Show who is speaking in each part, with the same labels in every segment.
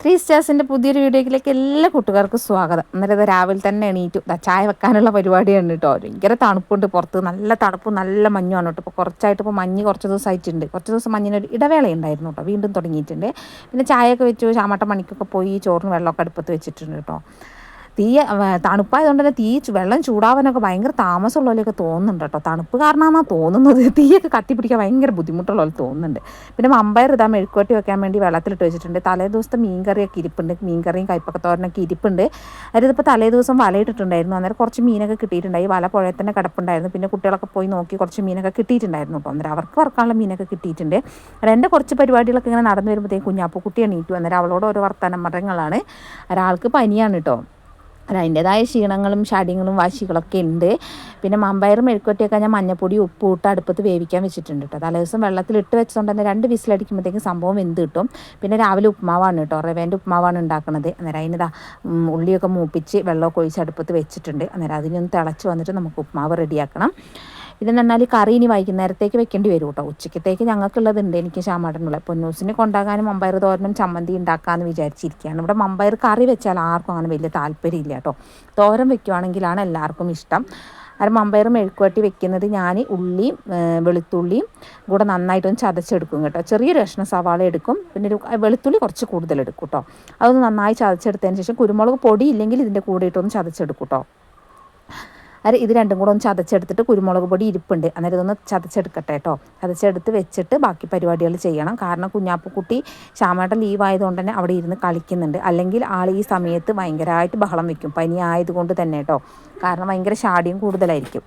Speaker 1: Three സ്റ്റാർസിന്റെ പുതിയൊരു വീഡിയോയിലേക്ക് എല്ലാ കൂട്ടുകാർക്കും സ്വാഗതം. അന്നേരം രാവിലെ തന്നെ എണീറ്റു. ചായ വെക്കാനുള്ള പരിപാടിയാണ് കേട്ടോ. ഭയങ്കര തണുപ്പുണ്ട് പുറത്ത്. നല്ല തണുപ്പ് നല്ല മഞ്ഞുമാണ് കേട്ടോ. ഇപ്പോൾ കുറച്ചായിട്ട് ഇപ്പോൾ മഞ്ഞ് കുറച്ച് ദിവസമായിട്ടുണ്ട് കുറച്ച് ദിവസം മഞ്ഞിനൊരു ഇടവേള ഉണ്ടായിരുന്നു കേട്ടോ. വീണ്ടും തുടങ്ങിയിട്ടുണ്ട്. പിന്നെ ചായയൊക്കെ വെച്ചു. ചാമട്ട മണിക്കൊക്കെ പോയി ചോറിന് വെള്ളമൊക്കെ അടുപ്പത്ത് വെച്ചിട്ടുണ്ട് കേട്ടോ. തീ തണുപ്പായതുകൊണ്ട് തന്നെ തീ വെള്ളം ചൂടാവാനൊക്കെ ഭയങ്കര താമസമുള്ള പോലെയൊക്കെ തോന്നുന്നുണ്ട് കേട്ടോ. തണുപ്പ് കാരണമാണെന്നാണ് തോന്നുന്നത്. തീയൊക്കെ കത്തിപ്പിടിക്കാൻ ഭയങ്കര ബുദ്ധിമുട്ടുള്ള പോലെ തോന്നുന്നുണ്ട്. പിന്നെ അമ്പയർ ഇതാ മെഴുക്കുവട്ടി വെക്കാൻ വേണ്ടി വെള്ളത്തിലിട്ട് വെച്ചിട്ടുണ്ട്. തലേ ദിവസത്തെ മീൻകറിയൊക്കെ ഇരിപ്പുണ്ട്. മീൻകറിയും കൈപ്പക്കത്തോരനൊക്കെ ഇരിപ്പുണ്ട്. അതിപ്പോൾ തലേ ദിവസം വലയിട്ടിട്ടുണ്ടായിരുന്നു അന്നേരം കുറച്ച് മീനൊക്കെ കിട്ടിയിട്ടുണ്ടായി. വല പുഴയിൽ തന്നെ കിടപ്പുണ്ടായിരുന്നു. പിന്നെ കുട്ടികളൊക്കെ പോയി നോക്കി കുറച്ച് മീനൊക്കെ കിട്ടിയിട്ടുണ്ടായിരുന്നു കേട്ടോ. അന്നേരം അവർക്ക് വറക്കാനുള്ള മീനൊക്കെ കിട്ടിയിട്ടുണ്ട്. എന്റെ കുറച്ച് പരിപാടികളൊക്കെ ഇങ്ങനെ നടന്നു വരുമ്പോഴത്തേക്കും കുഞ്ഞാപ്പു കുട്ടി എണീറ്റു. അന്നേരം അവളോട് ഓരോ വർത്തമാനം മരങ്ങളാണ് ഒരാൾക്ക് പനിയാണ് കേട്ടോ. അത് അതിന്റെതായ ക്ഷീണങ്ങളും ഷാഡിങ്ങളും വാശികളൊക്കെ ഉണ്ട്. പിന്നെ മമ്പയർ മെഴുക്കുവറ്റിയൊക്കെ ഞാൻ മഞ്ഞപ്പൊടി ഉപ്പ് ഇട്ട് അടുപ്പത്ത് വേവിക്കാൻ വെച്ചിട്ടുണ്ട് കേട്ടോ. തലേ ദിവസം വെള്ളത്തിൽ ഇട്ട് വെച്ചതുകൊണ്ട് തന്നെ രണ്ട് വിസിലടിക്കുമ്പോഴത്തേക്കും സംഭവം വെന്ത് കിട്ടും. പിന്നെ രാവിലെ ഉപ്മാവാണ് കേട്ടോ. റവേന്റെ ഉപ്മാവാണ് ഉണ്ടാക്കുന്നത് അന്നേരം അതിനിതാ ഉള്ളിയൊക്കെ മൂപ്പിച്ച് വെള്ളമൊക്കെ ഒഴിച്ച് അടുപ്പത്ത് വെച്ചിട്ടുണ്ട്. അന്നേരം അതിനൊന്ന് തിളച്ച് വന്നിട്ട് നമുക്ക് ഉപ്മാവ് റെഡിയാക്കണം. ഇതെന്ന് പറഞ്ഞാൽ കറി ഇനി വൈകുന്നേരത്തേക്ക് വെക്കേണ്ടി വരും കേട്ടോ ഉച്ചക്കത്തേക്ക് ഞങ്ങൾക്കുള്ളതുണ്ട്. എനിക്ക് ശാമാടനുള്ള പൊന്നൂസിന് കൊണ്ടാകാനും മമ്പയർ തോരനും ചമ്മന്തി ഉണ്ടാക്കാമെന്ന് വിചാരിച്ചിരിക്കുകയാണ്. ഇവിടെ മമ്പയർ കറി വെച്ചാൽ ആർക്കും അങ്ങനെ വലിയ താല്പര്യമില്ല കേട്ടോ തോരൻ വെക്കുവാണെങ്കിലാണ് എല്ലാവർക്കും ഇഷ്ടം. അത് മമ്പയർ മെഴുക്കുവട്ടി വെക്കുന്നത് ഞാൻ ഉള്ളിയും വെളുത്തുള്ളിയും കൂടെ നന്നായിട്ടൊന്ന് ചതച്ചെടുക്കും കേട്ടോ. ചെറിയൊരു കഷ്ണം സവാള എടുക്കും. പിന്നെ ഒരു വെളുത്തുള്ളി കുറച്ച് കൂടുതൽ എടുക്കും കേട്ടോ അതൊന്ന് നന്നായി ചതച്ചെടുത്തതിന് ശേഷം കുരുമുളക് പൊടി ഇല്ലെങ്കിൽ ഇതിന്റെ കൂടെ ഇട്ടൊന്ന് ചതച്ചെടുക്കും കേട്ടോ അന്നേരം ഇത് രണ്ടും കൂടെ ഒന്ന് ചതച്ചെടുത്തിട്ട് കുരുമുളക് പൊടി ഇരിപ്പുണ്ട്. അന്നേരം ഇതൊന്ന് ചതച്ചെടുക്കട്ടെ കേട്ടോ ചതച്ചെടുത്ത് വെച്ചിട്ട് ബാക്കി പരിപാടികൾ ചെയ്യണം. കാരണം കുഞ്ഞാപ്പുക്കുട്ടി ശ്യാമേട്ടൻ ലീവ് ആയതുകൊണ്ട് തന്നെ അവിടെ ഇരുന്ന് കളിക്കുന്നുണ്ട്. അല്ലെങ്കിൽ ആൾ ഈ സമയത്ത് ഭയങ്കരമായിട്ട് ബഹളം വെക്കും. പനി ആയതുകൊണ്ട് തന്നെ കേട്ടോ കാരണം ഭയങ്കര ഷാടിയും കൂടുതലായിരിക്കും.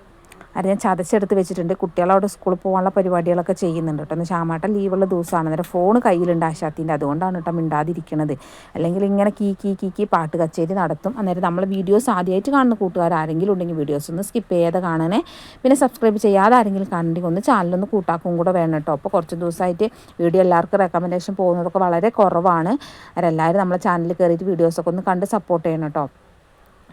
Speaker 1: അത് ഞാൻ ചതച്ചെടുത്ത് വെച്ചിട്ടുണ്ട്. കുട്ടികളവിടെ സ്കൂളിൽ പോകാനുള്ള പരിപാടികളൊക്കെ ചെയ്യുന്നുണ്ട് കേട്ടോ. ഒന്ന് ശ്യാമാട്ടൻ ലീവുള്ള ദിവസമാണ്. അന്നേരം ഫോൺ കയ്യിലുണ്ട് ആശാത്തിന്റെ. അതുകൊണ്ടാണ് കേട്ടോ മിണ്ടാതിരിക്കുന്നത് അല്ലെങ്കിൽ ഇങ്ങനെ കീ കീ കീ കീ പാട്ട് കച്ചേരി നടത്തും. അന്നേരം നമ്മൾ വീഡിയോസ് ആദ്യമായിട്ട് കാണുന്ന കൂട്ടുകാർ ആരെങ്കിലും ഉണ്ടെങ്കിൽ വീഡിയോസ് ഒന്ന് സ്കിപ്പ് ചെയ്യാതെ കാണണേ. പിന്നെ സബ്സ്ക്രൈബ് ചെയ്യാതെ ആരെങ്കിലും കണ്ടെങ്കിൽ ഒന്ന് ചാനലൊന്ന് കൂട്ടാക്കും കൂടെ വേണം കേട്ടോ. അപ്പോൾ കുറച്ച് ദിവസമായിട്ട് വീഡിയോ എല്ലാവർക്കും റെക്കമെൻഡേഷൻ പോകുന്നതൊക്കെ വളരെ കുറവാണ്. അവരെല്ലാവരും നമ്മളെ ചാനലിൽ കയറിയിട്ട് വീഡിയോസൊക്കെ ഒന്ന് കണ്ട് സപ്പോർട്ട് ചെയ്യണം കേട്ടോ.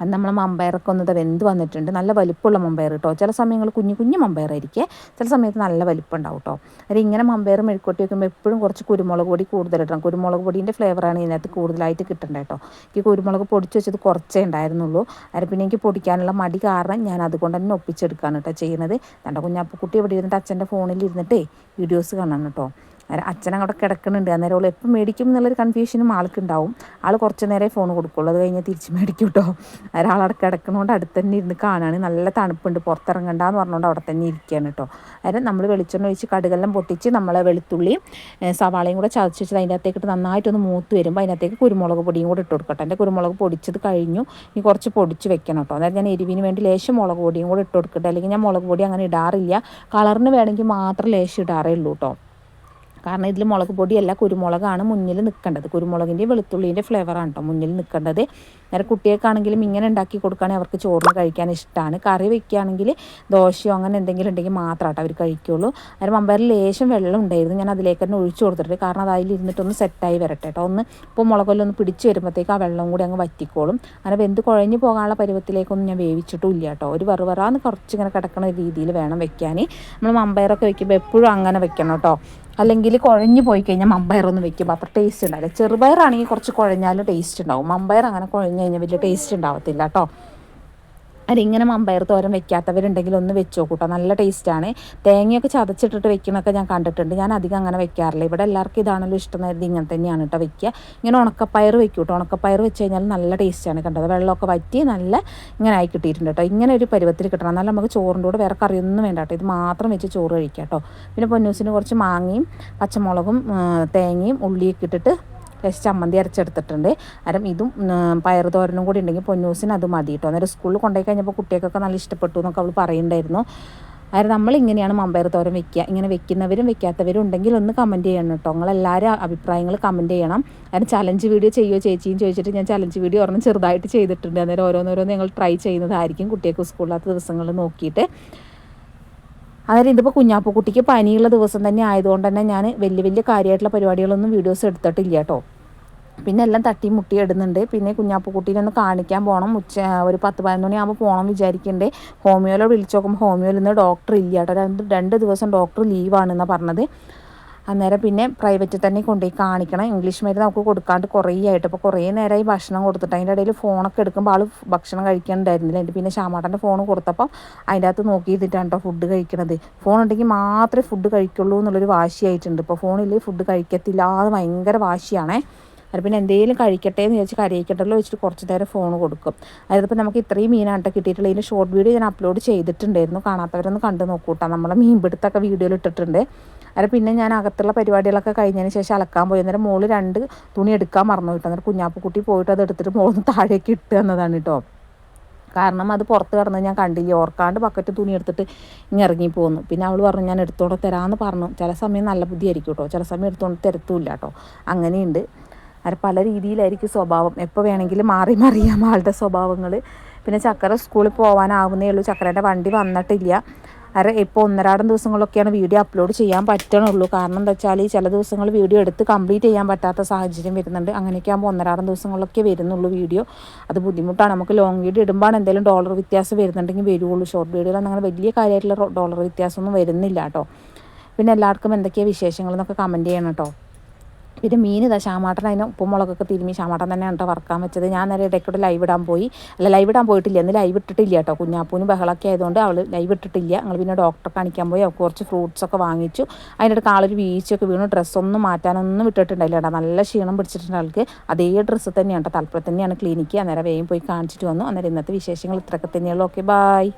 Speaker 1: അത് നമ്മൾ മമ്പയറൊക്കെ ഒന്ന് വെന്ത് വന്നിട്ടുണ്ട്. നല്ല വലിപ്പമുള്ള മമ്പയർ കേട്ടോ ചില സമയങ്ങൾ കുഞ്ഞു കുഞ്ഞു മമ്പയറായിരിക്കും ചില സമയത്ത് നല്ല വലിപ്പം ഉണ്ടാവും കേട്ടോ അത് ഇങ്ങനെ മമ്പയർ മെഴുക്കൊട്ടി വെക്കുമ്പോൾ എപ്പോഴും കുറച്ച് കുരുമുളക് പൊടി കൂടുതൽ ഇടണം കുരുമുളക് പൊടീന്റെ ഫ്ലേവറാണ് ഇതിനകത്ത് കൂടുതലായിട്ട് കിട്ടേണ്ടത് കേട്ടോ എനിക്ക് കുരുമുളക് പൊടിച്ച് വെച്ചത് കുറച്ചേ ഉണ്ടായിരുന്നുള്ളൂ. അത് പിന്നെ എനിക്ക് പൊടിക്കാനുള്ള മടി കാരണം ഞാൻ അതുകൊണ്ട് തന്നെ ഒപ്പിച്ചെടുക്കുകയാണ് കേട്ടോ ചെയ്യുന്നത്. എന്റെ കുഞ്ഞാപ്പക്കുട്ടി ഇവിടെ ഇരുന്നിട്ട് അച്ഛന്റെ ഫോണിൽ ഇരുന്നിട്ടേ വീഡിയോസ് കാണണം കേട്ടോ അച്ഛൻ അവിടെ കിടക്കുന്നുണ്ട്. അന്നേരം അവൾ എപ്പോൾ മേടിക്കും എന്നുള്ളൊരു കൺഫ്യൂഷനും ആൾക്കുണ്ടാവും. ആൾ കുറച്ച് നേരമേ ഫോൺ കൊടുക്കുള്ളൂ. അത് കഴിഞ്ഞാൽ തിരിച്ച് മേടിക്കും കേട്ടോ ഒരാൾ അവിടെ കിടക്കുന്നതുകൊണ്ട് അടുത്ത് തന്നെ ഇരുന്ന് കാണാണ്. നല്ല തണുപ്പുണ്ട്. പുറത്തിറങ്ങണ്ടെന്ന് പറഞ്ഞുകൊണ്ട് അവിടെ തന്നെ ഇരിക്കുകയാണ് കേട്ടോ അതായത് നമ്മൾ വെളിച്ചെണ്ണ ഒഴിച്ച് കടുകെല്ലാം പൊട്ടിച്ച് നമ്മളെ വെളുത്തുള്ളിയും സവാളയും കൂടെ ചതച്ച് വെച്ചത് അതിന്റെ അകത്തേക്കിട്ട് നന്നായിട്ടൊന്ന് മൂത്ത് വരുമ്പോൾ അതിനകത്തേക്ക് കുരുമുളക് പൊടിയും കൂടെ ഇട്ട് കൊടുക്കട്ടെ. എന്റെ കുരുമുളക് പൊടിച്ചത് കഴിഞ്ഞു. ഇനി കുറച്ച് പൊടിച്ച് വെക്കണം കേട്ടോ അതായത് ഞാൻ എരിവിന് വേണ്ടി ലേശം മുളക് പൊടിയും കൂടെ ഇട്ട് കൊടുക്കട്ടെ. അല്ലെങ്കിൽ ഞാൻ മുളക് പൊടി അങ്ങനെ ഇടാറില്ല. കളറിന് വേണമെങ്കിൽ മാത്രം ലേശം ഇടാറേ ഉള്ളൂ കേട്ടോ കാരണം ഇതിൽ മുളക് പൊടിയല്ല കുരുമുളകാണ് മുന്നിൽ നിൽക്കേണ്ടത് കുരുമുളകിന്റെ വെളുത്തുള്ളീന്റെ ഫ്ലേവറാണ് കേട്ടോ മുന്നിൽ നിൽക്കേണ്ടത് നേരെ കുട്ടികൾക്കാണെങ്കിലും ഇങ്ങനെ ഉണ്ടാക്കി കൊടുക്കുകയാണെങ്കിൽ അവർക്ക് ചോറിന് കഴിക്കാൻ ഇഷ്ടമാണ് കറി വെക്കുകയാണെങ്കിൽ ദോശയോ അങ്ങനെ എന്തെങ്കിലും ഉണ്ടെങ്കിൽ മാത്രമാട്ടോ അവർ കഴിക്കുള്ളൂ. അതിന് മമ്പയറിൽ ലേശം വെള്ളം ഉണ്ടായിരുന്നു. ഞാൻ അതിലേക്ക് തന്നെ ഒഴിച്ചു കൊടുത്തിട്ട് കാരണം അത് അതിലിരുന്നിട്ടൊന്ന് സെറ്റായി വരട്ടെ കേട്ടോ ഒന്ന് ഇപ്പോൾ മുളകൊല്ലൊന്ന് പിടിച്ച് വരുമ്പോഴത്തേക്ക് ആ വെള്ളം കൂടി അങ്ങ് വറ്റിക്കോളും. അങ്ങനെ വെന്ത് കുഴഞ്ഞു പോകാനുള്ള പരുവത്തിലേക്കൊന്നും ഞാൻ വേവിച്ചിട്ടും ഇല്ല കേട്ടോ ഒരു വെറുവെറാന്ന് കുറച്ചിങ്ങനെ കിടക്കുന്ന രീതിയിൽ വേണം വെക്കാൻ നമ്മൾ മമ്പയറൊക്കെ വെക്കുമ്പോൾ എപ്പോഴും അങ്ങനെ വെക്കണം കേട്ടോ അല്ലെങ്കിൽ കുഴഞ്ഞു പോയി കഴിഞ്ഞാൽ മമ്പയർ മമ്പയറൊന്നും വെക്കുമ്പോൾ അത്ര ടേസ്റ്റ് ഉണ്ടാവില്ല. ചെറുപയറാണെങ്കിൽ കുറച്ച് കുഴഞ്ഞാലും ടേസ്റ്റ് ഉണ്ടാവും. മമ്പയർ അങ്ങനെ കുഴഞ്ഞു കഴിഞ്ഞാൽ വലിയ ടേസ്റ്റ് ഉണ്ടാവത്തില്ല കേട്ടോ അതിങ്ങനെ മമ്പയർ തോരൻ വെക്കാത്തവരുണ്ടെങ്കിൽ ഒന്ന് വെച്ച് നോക്കൂട്ടോ നല്ല ടേസ്റ്റാണ്. തേങ്ങയൊക്കെ ചതച്ചിട്ടിട്ട് വെക്കുന്നൊക്കെ ഞാൻ കണ്ടിട്ടുണ്ട്. ഞാൻ അധികം അങ്ങനെ വെക്കാറില്ല. ഇവിടെ എല്ലാവർക്കും ഇതാണല്ലോ ഇഷ്ടം ഇങ്ങനെ തന്നെയാണ് കേട്ടോ വെക്കുക. ഇങ്ങനെ ഉണക്കപ്പയർ വെക്കും കേട്ടോ. ഉണക്കപ്പയർ വെച്ച് കഴിഞ്ഞാൽ നല്ല ടേസ്റ്റാണ് കണ്ടത്. വെള്ളമൊക്കെ വറ്റി നല്ല ഇങ്ങനെ ആയി കിട്ടിയിട്ടുണ്ട് കേട്ടോ. ഇങ്ങനെ ഒരു പരുവത്തിൽ കിട്ടണം. എന്നാലും നമുക്ക് ചോറിന്റെ കൂടെ വേറെ കറിയൊന്നും വേണ്ട കേട്ടോ. ഇത് മാത്രം വെച്ച് ചോറ് കഴിക്കാം കേട്ടോ. പിന്നെ പൊന്നൂസിന് കുറച്ച് മാങ്ങയും പച്ചമുളകും തേങ്ങയും ഉള്ളിയൊക്കെ ഇട്ടിട്ട് ലേശം ചമ്മന്തി അരച്ചെടുത്തിട്ടുണ്ട്. അരം ഇതും പയർ തോരനും കൂടി ഉണ്ടെങ്കിൽ പൊന്നൂസിന് അത് മതി കേട്ടോ. അന്നേരം സ്കൂളിൽ കൊണ്ടുപോയി കഴിഞ്ഞപ്പോൾ കുട്ടികൾക്കൊക്കെ നല്ല ഇഷ്ടപ്പെട്ടു എന്നൊക്കെ അവൾ പറയുന്നുണ്ടായിരുന്നു. അതായത് നമ്മൾ ഇങ്ങനെയാണ് മമ്പയർ തോരം വെക്കുക. ഇങ്ങനെ വെക്കുന്നവരും വെക്കാത്തവരും ഉണ്ടെങ്കിൽ ഒന്ന് കമന്റ് ചെയ്യണം കേട്ടോ. നിങ്ങളെല്ലാവരും അഭിപ്രായങ്ങൾ കമന്റ് ചെയ്യണം. അതിന് ചലഞ്ച് വീഡിയോ ചെയ്യുമോ ചേച്ചിയും ചോദിച്ചിട്ട് ഞാൻ ചലഞ്ച് വീഡിയോ ഒരെണ്ണം ചെറുതായിട്ട് ചെയ്തിട്ടുണ്ട്. അന്നേരം ഓരോന്നോരോന്ന് ഞങ്ങൾ ട്രൈ ചെയ്യുന്നതായിരിക്കും കുട്ടികൾക്ക് സ്കൂളിലാത്ത ദിവസങ്ങൾ നോക്കിയിട്ട്. അതായത് ഇതിപ്പോൾ കുഞ്ഞാപ്പുക്കുട്ടിക്ക് പനിയുള്ള ദിവസം തന്നെ ആയതുകൊണ്ട് തന്നെ ഞാൻ വലിയ വലിയ കാര്യമായിട്ടുള്ള പരിപാടികളൊന്നും വീഡിയോസ് എടുത്തിട്ടില്ല കേട്ടോ. പിന്നെ എല്ലാം തട്ടി മുട്ടി ഇടുന്നുണ്ട്. പിന്നെ കുഞ്ഞാപ്പുക്കുട്ടീനെ ഒന്ന് കാണിക്കാൻ പോകണം ഉച്ച ഒരു പത്ത് പതിനൊന്ന് മണിയാകുമ്പോൾ പോകണം വിചാരിക്കുന്നുണ്ട് ഹോമിയോയിലോട് വിളിച്ചു നോക്കുമ്പോൾ ഹോമിയോയിൽ നിന്ന് ഡോക്ടർ ഇല്ല കേട്ടോ. രണ്ട് രണ്ട് ദിവസം ഡോക്ടർ ലീവാണെന്നാണ് പറഞ്ഞത്. അന്നേരം പിന്നെ പ്രൈവറ്റിൽ തന്നെ കൊണ്ടുപോയി കാണിക്കണം. ഇംഗ്ലീഷ് മരുന്ന് നമുക്ക് കൊടുക്കാണ്ട് കുറേ ആയിട്ട്. അപ്പോൾ കുറേ നേരമായി ഭക്ഷണം കൊടുത്തിട്ട് അതിന്റെ ഇടയിൽ ഫോണൊക്കെ എടുക്കുമ്പോൾ ആൾ ഭക്ഷണം കഴിക്കാനുണ്ടായിരുന്നില്ല എന്റെ പിന്നെ ശ്യാമാട്ടന്റെ ഫോൺ കൊടുത്തപ്പോൾ അതിന്റെ അകത്ത് നോക്കി ചെയ്തിട്ടാണ് ഫുഡ് കഴിക്കണത്. ഫോൺ ഉണ്ടെങ്കിൽ മാത്രമേ ഫുഡ് കഴിക്കുള്ളൂ എന്നുള്ളൊരു വാശിയായിട്ടുണ്ട്. ഇപ്പോൾ ഫോണിൽ ഫുഡ് കഴിക്കത്തില്ല. അത് ഭയങ്കര വാശിയാണേ. അത് പിന്നെ എന്തെങ്കിലും കഴിക്കട്ടെ എന്ന് വിചാരിച്ച് കരയിക്കട്ടല്ലോ വെച്ചിട്ട് കുറച്ച് നേരം ഫോൺ കൊടുക്കും. അതിപ്പോൾ നമുക്ക് ഇത്രയും മീനാട്ട കിട്ടിയിട്ടുള്ള ഇതിന്റെ ഷോർട്ട് വീഡിയോ ഞാൻ അപ്ലോഡ് ചെയ്തിട്ടുണ്ടായിരുന്നു. കാണാത്തവരൊന്ന് കണ്ടു നോക്കൂട്ടാ. നമ്മളെ മീൻപിടുത്തൊക്കെ വീഡിയോയിൽ ഇട്ടിട്ടുണ്ട്. അത് പിന്നെ ഞാൻ അകത്തുള്ള പരിപാടികളൊക്കെ കഴിഞ്ഞതിന് ശേഷം അലക്കാൻ പോയി. അന്നേരം മോൾ രണ്ട് തുണി എടുക്കാൻ മറന്നു കിട്ടും. അന്നേരം കുഞ്ഞാപ്പുക്കുട്ടി പോയിട്ട് അത് എടുത്തിട്ട് മോളൊന്ന് താഴേക്ക് ഇട്ട് എന്നതാണ് കേട്ടോ. കാരണം അത് പുറത്ത് കിടന്ന് ഞാൻ കണ്ടില്ല. ഓർക്കാണ്ട് ബക്കറ്റ് തുണി എടുത്തിട്ട് ഇങ്ങനെ ഇറങ്ങി പോകുന്നു പിന്നെ അവൾ പറഞ്ഞു ഞാൻ എടുത്തോണ്ട് തരാമെന്ന് പറഞ്ഞു. ചില സമയം നല്ല ബുദ്ധിയായിരിക്കും കേട്ടോ. ചില സമയം എടുത്തോണ്ട് തരത്തുമില്ല കേട്ടോ. അങ്ങനെയുണ്ട്. അത് പല രീതിയിലായിരിക്കും സ്വഭാവം. എപ്പോൾ വേണമെങ്കിലും മാറി മറിയാം ആളുടെ സ്വഭാവങ്ങൾ പിന്നെ ചക്കര സ്കൂളിൽ പോകാനാവുന്നേ ഉള്ളൂ. ചക്കരേന്റെ വണ്ടി വന്നിട്ടില്ല. അര ഇപ്പോൾ ഒന്നരാടം ദിവസങ്ങളൊക്കെയാണ് വീഡിയോ അപ്ലോഡ് ചെയ്യാൻ പറ്റണുള്ളൂ. കാരണം എന്താ വെച്ചാൽ ചില ദിവസങ്ങൾ വീഡിയോ എടുത്ത് കംപ്ലീറ്റ് ചെയ്യാൻ പറ്റാത്ത സാഹചര്യം വരുന്നുണ്ട്. അങ്ങനെയൊക്കെ ആകുമ്പോൾ ഒന്നരാടം ദിവസങ്ങളൊക്കെ വരുന്നുള്ളൂ വീഡിയോ. അത് ബുദ്ധിമുട്ടാണ്. നമുക്ക് ലോങ് വീഡിയോ ഇടുമ്പോൾ എന്തെങ്കിലും ഡോളർ വ്യത്യാസം വരുന്നുണ്ടെങ്കിൽ വരുള്ളൂ ഷോർട്ട് വീഡിയോയിൽ അങ്ങനെ വലിയ കാര്യമായിട്ടുള്ള ഡോളർ വ്യത്യാസമൊന്നും വരുന്നില്ല കേട്ടോ പിന്നെ എല്ലാവർക്കും എന്തൊക്കെയാണ് വിശേഷങ്ങളെന്നൊക്കെ കമന്റ് ചെയ്യണം കേട്ടോ പിന്നെ മീൻ ഇതാ ശ്യാമാട്ടൻ അതിന് ഉപ്പുമുളകൊക്കെ തിരുമ്മി ശ്യാമാട്ടൻ തന്നെയാണ് കേട്ടോ വറക്കാൻ വെച്ചത്. ഞാൻ നേരെ ഇടയ്ക്കൂടെ ലൈവ് ഇടാൻ പോയി. അല്ല ലൈവ് ഇടാൻ പോയിട്ടില്ല. ഇന്ന് ലൈവ് ഇട്ടിട്ടില്ല കേട്ടോ. കുഞ്ഞാപ്പൂന് ബഹളൊക്കെ ആയതുകൊണ്ട് അവൾ ലൈവ് ഇട്ടിട്ടില്ല. ഞങ്ങൾ പിന്നെ ഡോക്ടറെ കാണിക്കാൻ പോയി. അവൾക്ക് കുറച്ച് ഫ്രൂട്ട്സ് ഒക്കെ വാങ്ങിച്ചു. അതിന്റെ ആളൊരു വീഴ്ചയൊക്കെ വീണു. ഡ്രസ്സൊന്നും മാറ്റാനൊന്നും വിട്ടിട്ടുണ്ടായില്ല കേട്ടോ. നല്ല ക്ഷീണം പിടിച്ചിട്ടുണ്ട് ആൾക്ക്. അതേ ഡ്രസ്സ് തന്നെയാണ് കേട്ടോ. തലപ്പുറത്ത് തന്നെയാണ് ക്ലിനിക്ക് അന്നേരം വേഗം പോയി കാണിച്ചിട്ട് വന്നു. അന്നേരം ഇന്നത്തെ വിശേഷങ്ങൾ ഇത്രയൊക്കെ തന്നെയുള്ളൂ. Okay bye